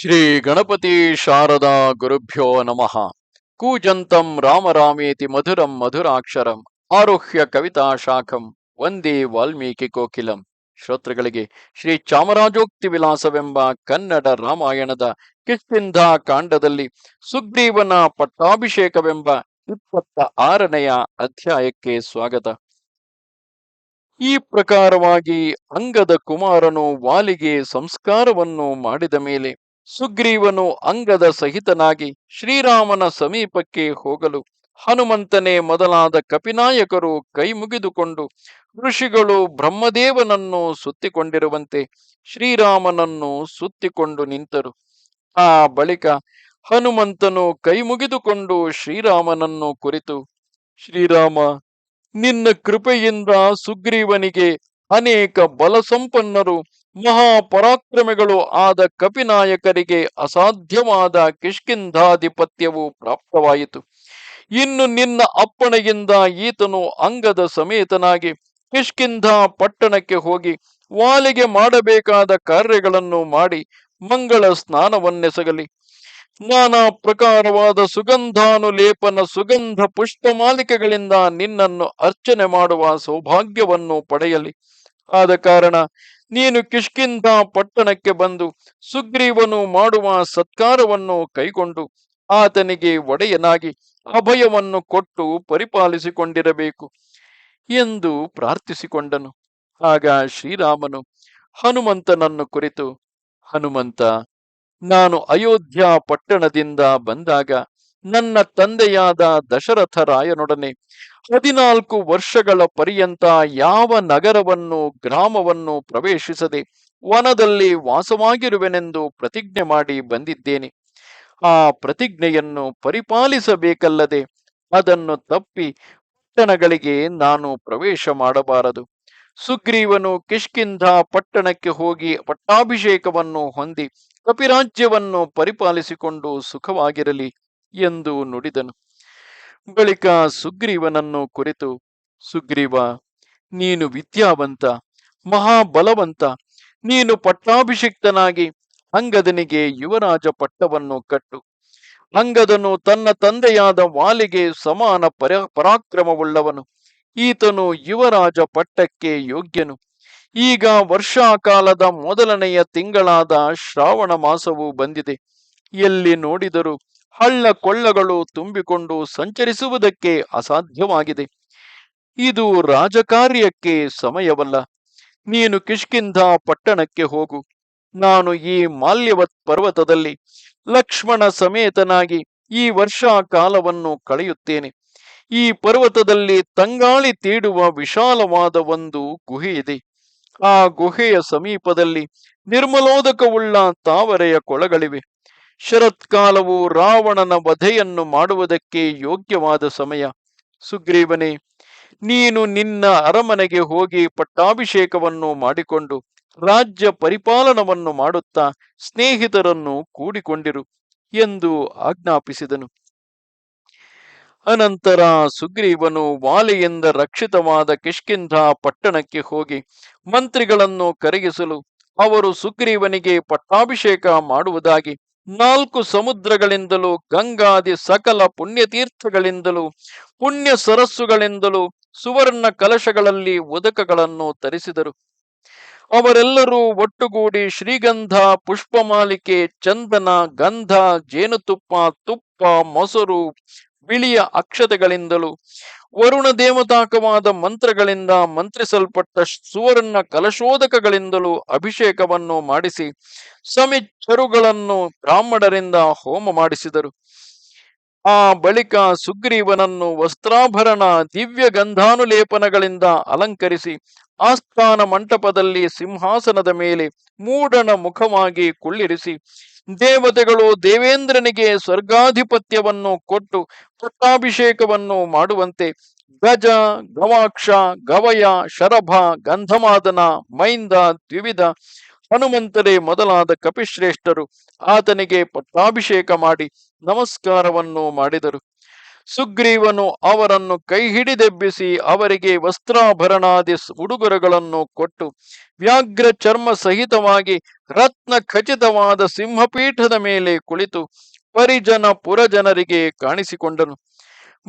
ಶ್ರೀ ಗಣಪತಿ ಶಾರದಾ ಗುರುಭ್ಯೋ ನಮಃ. ಕೂಜಂತಂ ರಾಮರಾಮೇತಿ ಮಧುರಂ ಮಧುರಾಕ್ಷರಂ. ಆರುಹ್ಯ ಕವಿತಾ ಶಾಖಂ. ವಂದೇ ವಾಲ್ಮೀಕಿ ಕೋಕಿಲಂ. ಶ್ರೋತೃಗಳಿಗೆ ಶ್ರೀ ಚಾಮರಾಜೋಕ್ತಿ ವಿಲಾಸವೆಂಬ ಕನ್ನಡ ರಾಮಾಯಣದ ಕಿಷ್ಕಿಂಧ ಕಾಂಡದಲ್ಲಿ ಸುಗ್ರೀವನ ಪಟ್ಟಾಭಿಷೇಕವೆಂಬ ಇಪ್ಪತ್ತ ಆರನೆಯ ಅಧ್ಯಾಯಕ್ಕೆ ಸ್ವಾಗತ. ಈ ಪ್ರಕಾರವಾಗಿ ಅಂಗದ ಕುಮಾರನು ವಾಲಿಗೆ ಸಂಸ್ಕಾರವನ್ನು ಮಾಡಿದ ಮೇಲೆ ಸುಗ್ರೀವನು ಅಂಗದ ಸಹಿತನಾಗಿ ಶ್ರೀರಾಮನ ಸಮೀಪಕ್ಕೆ ಹೋಗಲು ಹನುಮಂತನೇ ಮೊದಲಾದ ಕಪಿನಾಯಕರು ಕೈ ಮುಗಿದುಕೊಂಡು ಋಷಿಗಳು ಬ್ರಹ್ಮದೇವನನ್ನು ಸುತ್ತಿಕೊಂಡಿರುವಂತೆ ಶ್ರೀರಾಮನನ್ನು ಸುತ್ತಿಕೊಂಡು ನಿಂತರು. ಆ ಬಳಿಕ ಹನುಮಂತನು ಕೈ ಮುಗಿದುಕೊಂಡು ಶ್ರೀರಾಮನನ್ನು ಕುರಿತು, ಶ್ರೀರಾಮ, ನಿನ್ನ ಕೃಪೆಯಿಂದ ಸುಗ್ರೀವನಿಗೆ ಅನೇಕ ಬಲಸಂಪನ್ನರು ಮಹಾಪರಾಕ್ರಮಿಗಳು ಆದ ಕಪಿನಾಯಕರಿಗೆ ಅಸಾಧ್ಯವಾದ ಕಿಷ್ಕಿಂಧಾಧಿಪತ್ಯವು ಪ್ರಾಪ್ತವಾಯಿತು. ಇನ್ನು ನಿನ್ನ ಅಪ್ಪಣೆಯಿಂದ ಈತನು ಅಂಗದ ಸಮೇತನಾಗಿ ಕಿಷ್ಕಿಂಧ ಪಟ್ಟಣಕ್ಕೆ ಹೋಗಿ ವಾಲಿಗೆ ಮಾಡಬೇಕಾದ ಕಾರ್ಯಗಳನ್ನು ಮಾಡಿ ಮಂಗಳ ಸ್ನಾನವನ್ನೆಸಗಲಿ. ನಾನಾ ಪ್ರಕಾರವಾದ ಸುಗಂಧಾನುಲೇಪನ ಸುಗಂಧ ಪುಷ್ಪಮಾಲಿಕೆಗಳಿಂದ ನಿನ್ನನ್ನು ಅರ್ಚನೆ ಮಾಡುವ ಸೌಭಾಗ್ಯವನ್ನು ಪಡೆಯಲಿ. ಆದ ಕಾರಣ ನೀನು ಕಿಷ್ಕಿಂಧ ಪಟ್ಟಣಕ್ಕೆ ಬಂದು ಸುಗ್ರೀವನು ಮಾಡುವ ಸತ್ಕಾರವನ್ನು ಕೈಗೊಂಡು ಆತನಿಗೆ ಒಡೆಯನಾಗಿ ಅಭಯವನ್ನು ಕೊಟ್ಟು ಪರಿಪಾಲಿಸಿಕೊಂಡಿರಬೇಕು ಎಂದು ಪ್ರಾರ್ಥಿಸಿಕೊಂಡನು. ಆಗ ಶ್ರೀರಾಮನು ಹನುಮಂತನನ್ನು ಕುರಿತು, ಹನುಮಂತ, ನಾನು ಅಯೋಧ್ಯ ಪಟ್ಟಣದಿಂದ ಬಂದಾಗ ನನ್ನ ತಂದೆಯಾದ ದಶರಥ ರಾಯನೊಡನೆ ಹದಿನಾಲ್ಕು ವರ್ಷಗಳ ಪರ್ಯಂತ ಯಾವ ನಗರವನ್ನು, ಗ್ರಾಮವನ್ನು ಪ್ರವೇಶಿಸದೆ ವನದಲ್ಲಿ ವಾಸವಾಗಿರುವೆನೆಂದು ಪ್ರತಿಜ್ಞೆ ಮಾಡಿ ಬಂದಿದ್ದೇನೆ. ಆ ಪ್ರತಿಜ್ಞೆಯನ್ನು ಪರಿಪಾಲಿಸಬೇಕಲ್ಲದೆ ಅದನ್ನು ತಪ್ಪಿ ಪಟ್ಟಣಗಳಿಗೆ ನಾನು ಪ್ರವೇಶ ಮಾಡಬಾರದು. ಸುಗ್ರೀವನು ಕಿಷ್ಕಿಂಧ ಪಟ್ಟಣಕ್ಕೆ ಹೋಗಿ ಪಟ್ಟಾಭಿಷೇಕವನ್ನು ಹೊಂದಿ ಕಪಿರಾಜ್ಯವನ್ನು ಪರಿಪಾಲಿಸಿಕೊಂಡು ಸುಖವಾಗಿರಲಿ. ಎಂದು ನುಡಿದನು. ಬಳಿಕ ಸುಗ್ರೀವನನ್ನು ಕುರಿತು, ಸುಗ್ರೀವ, ನೀನು ವಿದ್ಯಾವಂತ, ಮಹಾಬಲವಂತ, ನೀನು ಪಟ್ಟಾಭಿಷಿಕ್ತನಾಗಿ ಅಂಗದನಿಗೆ ಯುವರಾಜ ಪಟ್ಟವನ್ನು ಕಟ್ಟು. ಅಂಗದನು ತನ್ನ ತಂದೆಯಾದ ವಾಲಿಗೆ ಸಮಾನ ಪರ, ಪರಾಕ್ರಮವುಳ್ಳವನು. ಈತನು ಯುವರಾಜ ಪಟ್ಟಕ್ಕೆ ಯೋಗ್ಯನು. ಈಗ ವರ್ಷಾಕಾಲದ ಮೊದಲನೆಯ ತಿಂಗಳಾದ ಶ್ರಾವಣ ಮಾಸವು ಬಂದಿದೆ. ಎಲ್ಲಿ ನೋಡಿದರೂ ಹಳ್ಳ ಕೊಳ್ಳಗಳು ತುಂಬಿಕೊಂಡು ಸಂಚರಿಸುವುದಕ್ಕೆ ಅಸಾಧ್ಯವಾಗಿದೆ. ಇದು ರಾಜಕಾರ್ಯಕ್ಕೆ ಸಮಯವಲ್ಲ. ನೀನು ಕಿಷ್ಕಿಂಧ ಪಟ್ಟಣಕ್ಕೆ ಹೋಗು. ನಾನು ಈ ಮಾಲ್ಯವತ್ ಪರ್ವತದಲ್ಲಿ ಲಕ್ಷ್ಮಣ ಸಮೇತನಾಗಿ ಈ ವರ್ಷಾ ಕಾಲವನ್ನು ಕಳೆಯುತ್ತೇನೆ. ಈ ಪರ್ವತದಲ್ಲಿ ತಂಗಾಳಿ ತೀಡುವ ವಿಶಾಲವಾದ ಒಂದು ಗುಹೆ ಇದೆ ಆ ಗುಹೆಯ ಸಮೀಪದಲ್ಲಿ ನಿರ್ಮಲೋದಕವುಳ್ಳ ತಾವರೆಯ ಕೊಳಗಳಿವೆ. ಶರತ್ಕಾಲವು ರಾವಣನ ವಧೆಯನ್ನು ಮಾಡುವುದಕ್ಕೆ ಯೋಗ್ಯವಾದ ಸಮಯ. ಸುಗ್ರೀವನೇ, ನೀನು ನಿನ್ನ ಅರಮನೆಗೆ ಹೋಗಿ ಪಟ್ಟಾಭಿಷೇಕವನ್ನು ಮಾಡಿಕೊಂಡು ರಾಜ್ಯ ಪರಿಪಾಲನವನ್ನು ಮಾಡುತ್ತಾ ಸ್ನೇಹಿತರನ್ನು ಕೂಡಿಕೊಂಡಿರು ಎಂದು ಆಜ್ಞಾಪಿಸಿದನು. ಅನಂತರ ಸುಗ್ರೀವನು ವಾಲೆಯಿಂದ ರಕ್ಷಿತವಾದ ಕಿಷ್ಕಿಂಧ ಪಟ್ಟಣಕ್ಕೆ ಹೋಗಿ ಮಂತ್ರಿಗಳನ್ನು ಕರಗಿಸಲು ಅವರು ಸುಗ್ರೀವನಿಗೆ ಪಟ್ಟಾಭಿಷೇಕ ಮಾಡುವುದಾಗಿ ನಾಲ್ಕು ಸಮುದ್ರಗಳಿಂದಲೂ, ಗಂಗಾದಿ ಸಕಲ ಪುಣ್ಯತೀರ್ಥಗಳಿಂದಲೂ, ಪುಣ್ಯ ಸರಸ್ಸುಗಳಿಂದಲೂ, ಸುವರ್ಣ ಕಲಶಗಳಲ್ಲಿ ಉದಕಗಳನ್ನು ತರಿಸಿದರು. ಅವರೆಲ್ಲರೂ ಒಟ್ಟುಗೂಡಿ ಶ್ರೀಗಂಧ, ಪುಷ್ಪಮಾಲಿಕೆ, ಚಂದನ, ಗಂಧ, ಜೇನುತುಪ್ಪ, ತುಪ್ಪ, ಮೊಸರು, ಬಿಳಿಯ ಅಕ್ಷತೆಗಳಿಂದಲೂ ವರುಣ ದೇವತಾಕವಾದ ಮಂತ್ರಗಳಿಂದ ಮಂತ್ರಿಸಲ್ಪಟ್ಟ ಸುವರ್ಣ ಕಲಶೋದಕಗಳಿಂದಲೂ ಅಭಿಷೇಕವನ್ನು ಮಾಡಿಸಿ ಸಮಿಚ್ಚರುಗಳನ್ನು ಬ್ರಾಹ್ಮಣರಿಂದ ಹೋಮ ಮಾಡಿಸಿದರು. ಆ ಬಳಿಕ ಸುಗ್ರೀವನನ್ನು ವಸ್ತ್ರಾಭರಣ, ದಿವ್ಯ ಗಂಧಾನುಲೇಪನಗಳಿಂದ ಅಲಂಕರಿಸಿ ಆಸ್ಥಾನ ಮಂಟಪದಲ್ಲಿ ಸಿಂಹಾಸನದ ಮೇಲೆ ಮೂಡಣ ಮುಖವಾಗಿ ಕುಳ್ಳಿರಿಸಿ ದೇವತೆಗಳು ದೇವೇಂದ್ರನಿಗೆ ಸ್ವರ್ಗಾಧಿಪತ್ಯವನ್ನು ಕೊಟ್ಟು ಪಟ್ಟಾಭಿಷೇಕವನ್ನು ಮಾಡುವಂತೆ ಗಜ, ಗವಾಕ್ಷ, ಗವಯ, ಶರಭ, ಗಂಧಮಾದನ, ಮೈಂದ, ದ್ವಿವಿಧ ಹನುಮಂತರೇ ಮೊದಲಾದ ಕಪಿಶ್ರೇಷ್ಠರು ಆತನಿಗೆ ಪಟ್ಟಾಭಿಷೇಕ ಮಾಡಿ ನಮಸ್ಕಾರವನ್ನು ಮಾಡಿದರು. ಸುಗ್ರೀವನು ಅವರನ್ನು ಕೈ ಹಿಡಿದೆಬ್ಬಿಸಿ ಅವರಿಗೆ ವಸ್ತ್ರಾಭರಣಾದಿ ಉಡುಗೊರೆಗಳನ್ನು ಕೊಟ್ಟು ವ್ಯಾಘ್ರ ಚರ್ಮ ಸಹಿತವಾಗಿ ರತ್ನ ಖಚಿತವಾದ ಸಿಂಹಪೀಠದ ಮೇಲೆ ಕುಳಿತು ಪರಿಜನ ಪುರಜನರಿಗೆ ಕಾಣಿಸಿಕೊಂಡನು.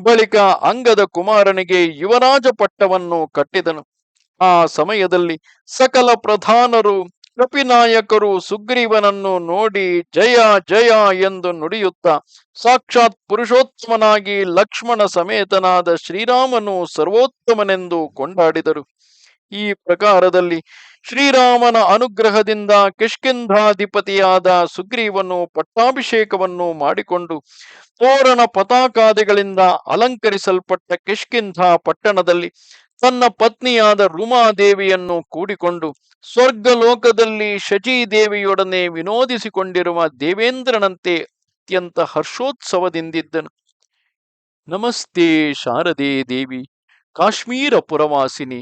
ಬಳಿಕ ಅಂಗದ ಕುಮಾರನಿಗೆ ಯುವರಾಜ ಪಟ್ಟವನ್ನು ಕಟ್ಟಿದನು. ಆ ಸಮಯದಲ್ಲಿ ಸಕಲ ಪ್ರಧಾನರು ಕಪಿನಾಯಕರು ಸುಗ್ರೀವನನ್ನು ನೋಡಿ ಜಯ ಜಯ ಎಂದು ನುಡಿಯುತ್ತಾ ಸಾಕ್ಷಾತ್ ಪುರುಷೋತ್ತಮನಾಗಿ ಲಕ್ಷ್ಮಣ ಸಮೇತನಾದ ಶ್ರೀರಾಮನು ಸರ್ವೋತ್ತಮನೆಂದು ಕೊಂಡಾಡಿದರು. ಈ ಪ್ರಕಾರದಲ್ಲಿ ಶ್ರೀರಾಮನ ಅನುಗ್ರಹದಿಂದ ಕಿಷ್ಕಿಂಧಾಧಿಪತಿಯಾದ ಸುಗ್ರೀವನು ಪಟ್ಟಾಭಿಷೇಕವನ್ನು ಮಾಡಿಕೊಂಡು ತೋರಣ ಪತಾಕಾದಿಗಳಿಂದ ಅಲಂಕರಿಸಲ್ಪಟ್ಟ ಕಿಷ್ಕಿಂಧ ಪಟ್ಟಣದಲ್ಲಿ ತನ್ನ ಪತ್ನಿಯಾದ ರುಮಾದೇವಿಯನ್ನು ಕೂಡಿಕೊಂಡು ಸ್ವರ್ಗಲೋಕದಲ್ಲಿ ಶಚೀದೇವಿಯೊಡನೆ ವಿನೋದಿಸಿಕೊಂಡಿರುವ ದೇವೇಂದ್ರನಂತೆ ಅತ್ಯಂತ ಹರ್ಷೋತ್ಸವದಿಂದಿದ್ದನು. ನಮಸ್ತೆ ಶಾರದೇ ದೇವಿ, ಕಾಶ್ಮೀರ ಪುರವಾಸಿನಿ.